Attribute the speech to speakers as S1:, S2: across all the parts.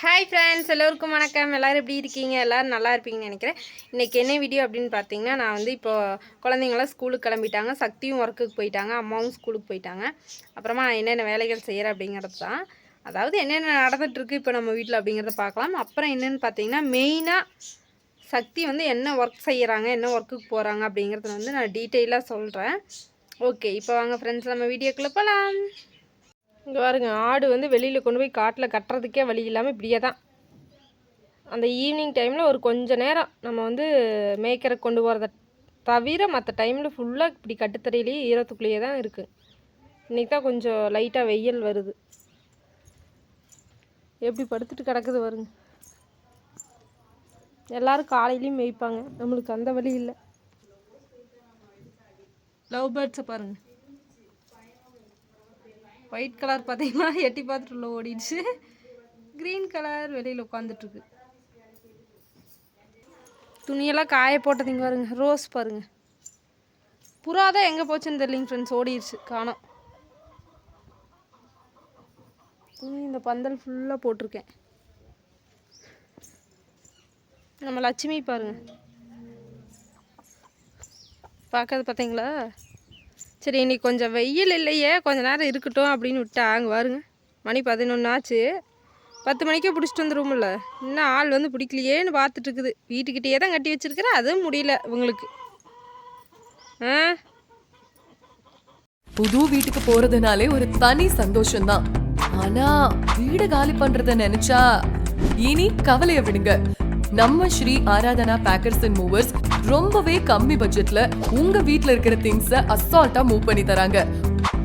S1: Hi friends எல்லோருக்கும் வணக்கம். எல்லோரும் எப்படி இருக்கீங்க? எல்லோரும் நல்லா இருப்பீங்கன்னு நினைக்கிறேன். இன்றைக்கி என்ன வீடியோ அப்படின்னு பார்த்தீங்கன்னா நான் வந்து இப்போது குழந்தைங்களாம் ஸ்கூலுக்கு கிளம்பிட்டாங்க. சக்தியும் ஒர்க்குக்கு போயிட்டாங்க. அம்மாவும் ஸ்கூலுக்கு போயிட்டாங்க. அப்புறமா நான் என்னென்ன வேலைகள் செய்கிறேன் அப்படிங்கிறது தான். அதாவது என்னென்ன நடந்துகிட்ருக்கு இப்போ நம்ம வீட்டில் அப்படிங்கிறத பார்க்கலாம் அப்புறம் என்னென்னு பார்த்தீங்கன்னா மெயினாக சக்தி வந்து என்ன ஒர்க் செய்கிறாங்க என்ன ஒர்க்குக்கு போகிறாங்க அப்படிங்கிறத வந்து நான் டீட்டெயிலாக சொல்கிறேன் ஓகே இப்போ வாங்க ஃப்ரெண்ட்ஸ் நம்ம வீடியோக்குள்ளே போகலாம் இங்கே பாருங்க ஆடு வந்து வெளியில் கொண்டு போய் காட்டில் கட்டுறதுக்கே வழி இல்லாமல் இப்படியே தான். அந்த ஈவினிங் டைமில் ஒரு கொஞ்சம் நேரம் நம்ம வந்து மேய்க்கரை கொண்டு போகிறத தவிர மற்ற டைமில் ஃபுல்லாக இப்படி கட்டுத்தறையிலேயே ஈரத்துக்குள்ளேயே தான் இருக்குது இன்றைக்கி தான் கொஞ்சம் லைட்டாக வெயில் வருது. எப்படி படுத்துட்டு கிடக்குது வருங்க எல்லாரும் காலையிலையும் மேய்ப்பாங்க. நம்மளுக்கு அந்த வழி இல்லை. லவ் பேர்ட்ஸை பாருங்கள் ஒயிட் கலர் பார்த்தீங்கன்னா எட்டி பார்த்துட்டு உள்ள ஓடிடுச்சு. க்ரீன் கலர் வெளியில் உட்காந்துட்ருக்கு துணியெல்லாம் காய போட்டதுங்க பாருங்க. ரோஸ் பாருங்க. புறா தான் எங்கே போச்சுன்னு தெரியலிங்க ஃப்ரெண்ட்ஸ் ஓடிடுச்சு. காணோம். துணி இந்த பந்தல் ஃபுல்லாக போட்டிருக்கேன். நம்ம லட்சுமி பாருங்க. பார்க்கறது பார்த்தீங்களா? சரி இன்னைக்கு கொஞ்சம் வெயில் இல்லையே கொஞ்ச நேரம் இருக்கட்டும் அப்படின்னு விட்டா அங்கே பாருங்க. மணி பதினொன்று ஆச்சு. பத்து மணிக்கே பிடிச்சிட்டு வந்துருவோம்ல. இன்னும் ஆள் வந்து பிடிக்கலையேன்னு பார்த்துட்ருக்குது வீட்டுக்கிட்டேயே தான் கட்டி வச்சிருக்கிறேன் அதுவும் முடியல இவங்களுக்கு. ஆ?
S2: புது வீட்டுக்கு போறதுனாலே ஒரு தனி சந்தோஷம் தான் ஆனா வீடு காலி பண்றத நினைச்சா இனி கவலைய விடுங்க. நம்ம Sri Aradhana packers and movers ரொம்பவே கம்மி பட்ஜெட்ல உங்க வீட்ல இருக்கிற திங்ஸ அசால்ட்டா மூவ் பண்ணி தராங்க.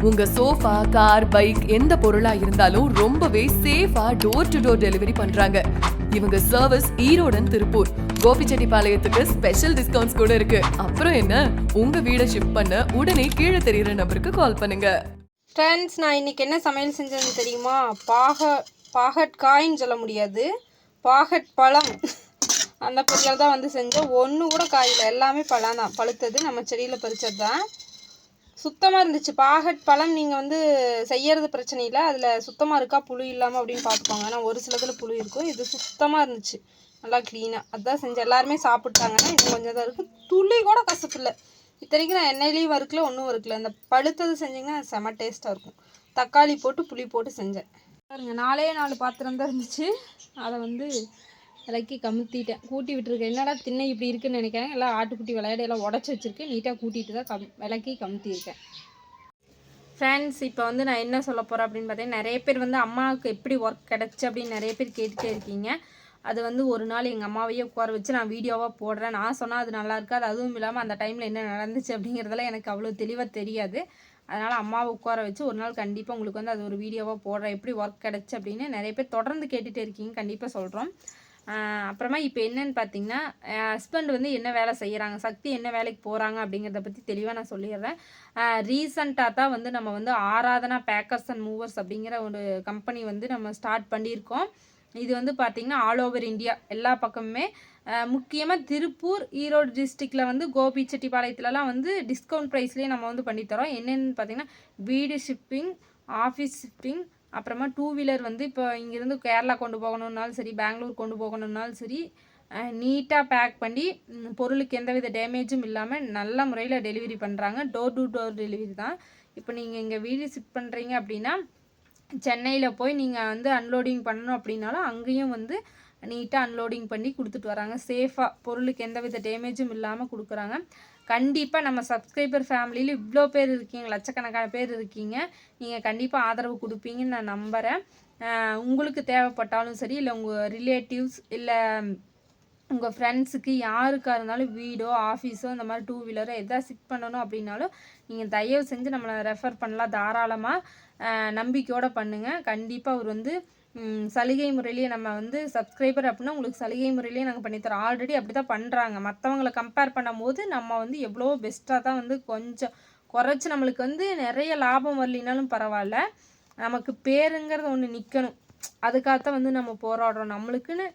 S2: உங்க சோஃபா கார் பைக் எந்த பொருளா இருந்தாலும் ரொம்பவே சேஃபா டோர் டு டோர் டெலிவரி பண்றாங்க. இவங்க சர்வீஸ் ஈரோடன் திருப்பூர். கோபிச்செட்டிப்பாளையத்துக்கு ஸ்பெஷல் டிஸ்கவுண்ட்ஸ் கூட இருக்கு. அப்புறம் என்ன? உங்க வீடை ஷிஃப்ட் பண்ண உடனே கீழே தெரியுற நம்பருக்கு கால் பண்ணுங்க.
S1: ஃப்ரெண்ட்ஸ் நான் இன்னைக்கு என்ன சமையல் செஞ்சேன்னு தெரியுமா? பாக பாகற்காயின்னு சொல்ல முடியாது. பாகட் பழம் அந்த பொரியல் தான் வந்து செஞ்சேன் ஒன்று கூட காயில். எல்லாமே பழம் தான். பழுத்தது. நம்ம செடியில் பறித்தது தான். சுத்தமாக இருந்துச்சு. பாகட் பழம் நீங்கள் வந்து செய்யறது பிரச்சனை இல்லை. அதில் சுத்தமாக இருக்கா? புழு இல்லாமல் அப்படின்னு பார்த்துப்பாங்க ஆனால் ஒரு சிலதில் புழு இருக்கும். இது சுத்தமாக இருந்துச்சு. நல்லா க்ளீனாக அதான் செஞ்சு. எல்லாருமே சாப்பிட்டாங்கன்னா இன்னும் கொஞ்சம் தான் இருக்குது துளி கூட கசப்பு இல்லை இத்தனைக்கும் நான் எண்ணெயிலையும் வறுக்கல ஒன்றும் வறுக்கல. இந்த பழுத்தது செஞ்சிங்கன்னா செம டேஸ்ட்டாக இருக்கும். தக்காளி போட்டு புளி போட்டு செஞ்சேன். பாருங்கள் நாலே நாலு பாத்திரம் தான் இருந்துச்சு. அதை வந்து விளக்கி கமுத்திட்டேன். கூட்டி விட்டுருக்கேன். என்னடா திண்ணை இப்படி இருக்குன்னு நினைக்கிறேன். எல்லாம் ஆட்டுக்குட்டி விளையாட எல்லாம் உடச்சி வச்சுருக்கேன் நீட்டாக கூட்டிகிட்டு தான் கம் விளக்கி கமுத்தியிருக்கேன். ஃப்ரெண்ட்ஸ் இப்போ வந்து நான் என்ன சொல்ல போகிறேன் அப்படின்னு பார்த்தீங்கன்னா நிறைய பேர் வந்து அம்மாவுக்கு எப்படி ஒர்க் கிடச்சி அப்படின்னு நிறைய பேர் கேட்டுகிட்டே இருக்கீங்க. அது வந்து ஒரு நாள் எங்கள் அம்மாவையே உட்கார வச்சு நான் வீடியோவாக போடுறேன். நான் சொன்னால் அது நல்லா இருக்காது. அதுவும் இல்லாமல் அந்த டைமில் என்ன நடந்துச்சு அப்படிங்கிறதெல்லாம் எனக்கு அவ்வளோ தெளிவாக தெரியாது. அதனால் அம்மாவை உட்கார வச்சு ஒரு நாள் கண்டிப்பாக உங்களுக்கு வந்து அது ஒரு வீடியோவாக போடுறேன். எப்படி ஒர்க் கிடச்சி அப்படின்னு நிறைய பேர் தொடர்ந்து கேட்டுகிட்டே இருக்கீங்க கண்டிப்பாக சொல்கிறோம் அப்புறமா இப்போ என்னன்னு பார்த்தீங்கன்னா ஹஸ்பண்ட் வந்து என்ன வேலை செய்கிறாங்க சக்தி என்ன வேலைக்கு போகிறாங்க அப்படிங்கிறத பற்றி தெளிவாக நான் சொல்லிடுறேன். ரீசண்டாக தான் வந்து நம்ம வந்து ஆராதனா பேக்கர்ஸ் அண்ட் மூவர்ஸ் அப்படிங்கிற ஒரு கம்பெனி வந்து நம்ம ஸ்டார்ட் பண்ணியிருக்கோம். இது வந்து பார்த்திங்கன்னா ஆல் ஓவர் இந்தியா எல்லா பக்கமுமே. முக்கியமாக திருப்பூர் ஈரோடு டிஸ்ட்ரிக்டில் வந்து கோபி செட்டிப்பாளையத்துலலாம் வந்து டிஸ்கவுண்ட் ப்ரைஸ்லேயே நம்ம வந்து பண்ணித்தரோம். என்னென்னு பார்த்தீங்கன்னா வீடு ஷிப்பிங் ஆஃபீஸ் ஷிப்பிங் அப்புறமா டூ வீலர் வந்து இப்போ இங்கேருந்து கேரளா கொண்டு போகணுன்னாலும் சரி பெங்களூர் கொண்டு போகணுன்னாலும் சரி நீட்டாக பேக் பண்ணி பொருளுக்கு எந்தவித டேமேஜும் இல்லாமல் நல்ல முறையில் டெலிவரி பண்ணுறாங்க டோர் டு டோர் டெலிவரி தான். இப்போ நீங்கள் இங்கே வீடு ஷிஃப்ட் பண்ணுறீங்க அப்படின்னா சென்னையில் போய் நீங்கள் வந்து அன்லோடிங் பண்ணணும் அப்படின்னாலும் அங்கேயும் வந்து நீட்டாக அன்லோடிங் பண்ணி கொடுத்துட்டு வராங்க. சேஃபாக பொருளுக்கு எந்தவித டேமேஜும் இல்லாமல் கொடுக்குறாங்க. கண்டிப்பாக நம்ம சப்ஸ்கிரைபர் ஃபேமிலியில் இவ்வளோ பேர் இருக்கீங்க லட்சக்கணக்கான பேர் இருக்கீங்க. நீங்கள் கண்டிப்பாக ஆதரவு கொடுப்பீங்கன்னு நான் நம்புகிறேன் உங்களுக்கு தேவைப்பட்டாலும் சரி இல்லை உங்கள் ரிலேட்டிவ்ஸ் இல்லை உங்கள் ஃப்ரெண்ட்ஸுக்கு யாருக்காக இருந்தாலும் வீடோ ஆஃபீஸோ இந்த மாதிரி டூ வீலரோ எதா சிக் பண்ணணும் அப்படின்னாலும் நீங்கள் தயவு செஞ்சு நம்மளை ரெஃபர் பண்ணலாம். தாராளமாக நம்பிக்கையோடு பண்ணுங்கள் கண்டிப்பாக அவர் வந்து சலுகை முறையிலேயே நம்ம வந்து சப்ஸ்கிரைபர் அப்படின்னா உங்களுக்கு சலுகை முறையிலேயே நாங்கள் பண்ணித்தரோம் ஆல்ரெடி அப்படி தான் பண்ணுறாங்க மற்றவங்கள கம்பேர் பண்ணும்போது நம்ம வந்து எவ்வளோ பெஸ்ட்டாக தான் வந்து கொஞ்சம் குறைச்சி நம்மளுக்கு வந்து நிறைய லாபம் வரலினாலும் பரவாயில்ல. நமக்கு பேருங்கிறது ஒன்று நிற்கணும் அதுக்காகத்தான் வந்து நம்ம போராடுறோம். நம்மளுக்குன்னு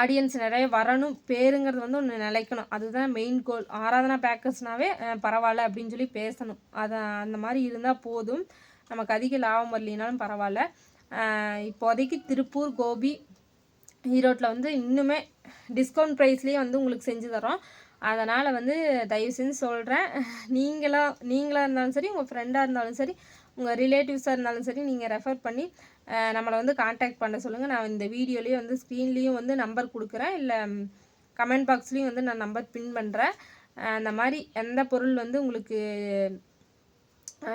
S1: ஆடியன்ஸ் நிறைய வரணும். பேருங்கிறது வந்து ஒன்று நிலைக்கணும். அதுதான் மெயின் கோல் ஆராதனா பேக்கர்ஸ்னாவே பரவாயில்ல அப்படின்னு சொல்லி பேசணும். அதை அந்த மாதிரி இருந்தால் போதும். நமக்கு அதிக லாபம் வரலினாலும் பரவாயில்ல. இப்போதைக்கு திருப்பூர் கோபி ஈரோட்டில் வந்து இன்னுமே டிஸ்கவுண்ட் ப்ரைஸ்லேயே வந்து உங்களுக்கு செஞ்சு தரோம். அதனால் வந்து தயவு செஞ்சு சொல்கிறேன் நீங்களா நீங்களாக இருந்தாலும் சரி உங்கள் ஃப்ரெண்டாக இருந்தாலும் சரி உங்கள் ரிலேட்டிவ்ஸாக இருந்தாலும் சரி நீங்கள் ரெஃபர் பண்ணி நம்மளை வந்து காண்டாக்ட் பண்ண சொல்லுங்கள் நான் இந்த வீடியோலேயும் வந்து ஸ்க்ரீன்லேயும் வந்து நம்பர் கொடுக்குறேன். இல்லை கமெண்ட் பாக்ஸ்லேயும் வந்து நான் நம்பர் பின் பண்ணுறேன் அந்த மாதிரி எந்த பொருள் வந்து உங்களுக்கு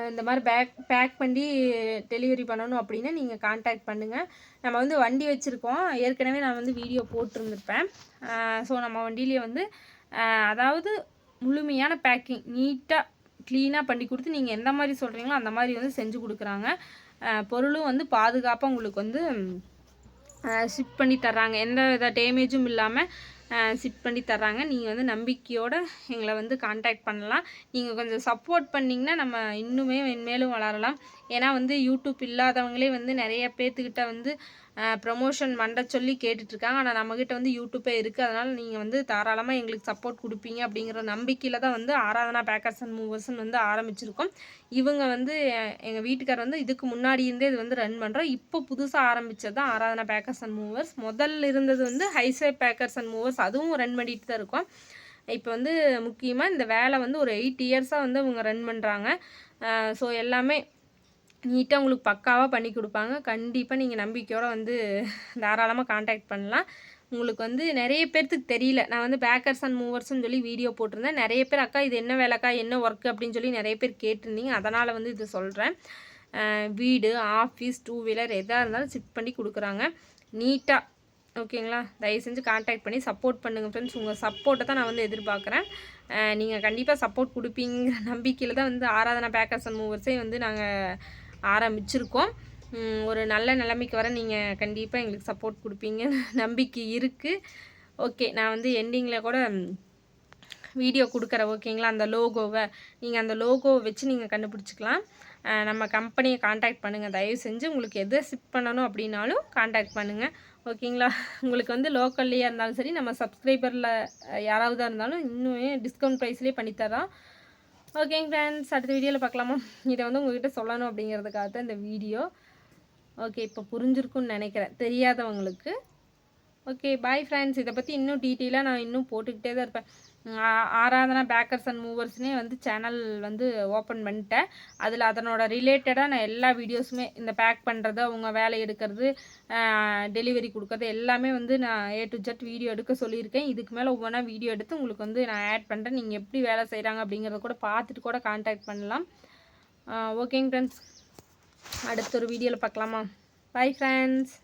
S1: இந்த மாதிரி பேக் பேக் பண்ணி டெலிவரி பண்ணணும் அப்படின்னா நீங்கள் காண்டாக்ட் பண்ணுங்கள் நம்ம வந்து வண்டி வச்சுருக்கோம். ஏற்கனவே நான் வந்து வீடியோ போட்டிருந்துருப்பேன். ஸோ நம்ம வண்டியிலேயே வந்து அதாவது முழுமையான பேக்கிங் நீட்டாக க்ளீனாக பண்ணி கொடுத்து நீங்கள் எந்த மாதிரி சொல்கிறீங்களோ அந்த மாதிரி வந்து செஞ்சு கொடுக்குறாங்க. பொருளும் வந்து பாதுகாப்பாக உங்களுக்கு வந்து ஷிப் பண்ணி தர்றாங்க. எந்த வித டேமேஜும் இல்லாமல் சிட் பண்ணி தர்றாங்க. நீங்கள் வந்து நம்பிக்கையோடு எங்களை வந்து காண்டாக்ட் பண்ணலாம். நீங்கள் கொஞ்சம் சப்போர்ட் பண்ணிங்கன்னா நம்ம இன்னுமே மென்மேலும் வளரலாம். ஏன்னா வந்து யூடியூப் இல்லாதவங்களே வந்து நிறைய பேர்த்துக்கிட்ட வந்து ப்ரமோஷன் பண்ண சொல்லி கேட்டுட்ருக்காங்க. ஆனால் நம்மக்கிட்ட வந்து யூடியூப்பே இருக்குது அதனால் நீங்கள் வந்து தாராளமாக எங்களுக்கு சப்போர்ட் கொடுப்பீங்க அப்படிங்கிற நம்பிக்கையில் தான் வந்து ஆராதனா பேக்கர்ஸ் அண்ட் மூவர்ஸ்னு வந்து ஆரம்பிச்சிருக்கோம். இவங்க வந்து எங்கள் வீட்டுக்கார் வந்து இதுக்கு முன்னாடி இருந்தே இது வந்து ரன் பண்ணுறோம் இப்போ புதுசாக ஆரம்பித்தது தான் ஆராதனா பேக்கர்ஸ் அண்ட் மூவர்ஸ். முதல்ல இருந்தது வந்து ஹைசே பேக்கர்ஸ் அண்ட் மூவர்ஸ். அதுவும் ரன் பண்ணிட்டு தான் இருக்கோம். இப்போ வந்து முக்கியமாக இந்த வேலை வந்து ஒரு எயிட் இயர்ஸாக வந்து அவங்க ரன் பண்ணுறாங்க ஸோ எல்லாமே நீட்டாக உங்களுக்கு பக்காவாக பண்ணி கொடுப்பாங்க. கண்டிப்பாக நீங்கள் நம்பிக்கையோடு வந்து தாராளமாக காண்டாக்ட் பண்ணலாம். உங்களுக்கு வந்து நிறைய பேர்த்துக்கு தெரியல. நான் வந்து பேக்கர்ஸ் அண்ட் மூவர்ஸ்னு சொல்லி வீடியோ போட்டிருந்தேன். நிறைய பேர் அக்கா இது என்ன வேலைக்கா? என்ன ஒர்க் அப்படின்னு சொல்லி நிறைய பேர் கேட்டிருந்தீங்க. அதனால் வந்து இது சொல்கிறேன் வீடு ஆஃபீஸ் டூ வீலர் எதாக இருந்தாலும் சிப் பண்ணி கொடுக்குறாங்க. நீட்டாக ஓகேங்களா? தயவு செஞ்சு காண்டாக்ட் பண்ணி சப்போர்ட் பண்ணுங்கள் ஃப்ரெண்ட்ஸ் உங்கள் சப்போர்ட்டை தான் நான் வந்து எதிர்பார்க்குறேன். நீங்கள் கண்டிப்பாக சப்போர்ட் கொடுப்பீங்கிற நம்பிக்கையில் தான் வந்து ஆராதனா பேக்கர்ஸ் அண்ட் மூவர்ஸே வந்து நாங்கள் ஆரம்பிச்சிருக்கோம். ஒரு நல்ல நிலைமைக்கு வர நீங்கள் கண்டிப்பாக எங்களுக்கு சப்போர்ட் கொடுப்பீங்க. நம்பிக்கை இருக்குது ஓகே நான் வந்து எண்டிங்கில் கூட வீடியோ கொடுக்குறேன் ஓகேங்களா அந்த லோகோவை நீங்கள் அந்த லோகோவை வச்சு நீங்கள் கண்டுபிடிச்சிக்கலாம். நம்ம கம்பெனியை காண்டாக்ட் பண்ணுங்கள் தயவு செஞ்சு உங்களுக்கு எதை ஷிப் பண்ணணும் அப்படின்னாலும் காண்டாக்ட் பண்ணுங்கள் ஓகேங்களா உங்களுக்கு வந்து லோக்கல்லையே இருந்தாலும் சரி நம்ம சப்ஸ்கிரைபரில் யாராவது இருந்தாலும் இன்னுமே டிஸ்கவுண்ட் ப்ரைஸ்லேயே பண்ணித்தரோம் ஓகேங்க ஃப்ரெண்ட்ஸ் அடுத்த வீடியோவில் பார்க்கலாமா? இதை வந்து உங்ககிட்ட சொல்லணும் அப்படிங்கிறதுக்காக தான் இந்த வீடியோ ஓகே இப்போ புரிஞ்சிருக்கும்னு நினைக்கிறேன். தெரியாதவங்களுக்கு. ஓகே பாய் ஃப்ரெண்ட்ஸ் இதை பற்றி இன்னும் டீட்டெயிலாக நான் இன்னும் போட்டுக்கிட்டே தான் இருப்பேன். ஆராதனா பேக்கர்ஸ் அண்ட் மூவர்ஸ்னே வந்து சேனல் வந்து ஓப்பன் பண்ணிட்டேன். அதில் அதனோட ரிலேட்டடாக நான் எல்லா வீடியோஸுமே இந்த பேக் பண்ணுறது அவங்க வேலை எடுக்கிறது டெலிவரி கொடுக்கறது எல்லாமே வந்து நான் ஏ டு ஜெட் வீடியோ எடுக்க சொல்லியிருக்கேன். இதுக்கு மேலே ஒவ்வொன்றா வீடியோ எடுத்து உங்களுக்கு வந்து நான் ஆட் பண்ணுறேன் நீங்கள் எப்படி வேலை செய்கிறாங்க அப்படிங்கிறத கூட பார்த்துட்டு கூட காண்டாக்ட் பண்ணலாம். ஓகேங்க ஃப்ரெண்ட்ஸ் அடுத்த ஒரு வீடியோவில் பார்க்கலாமா? Bye friends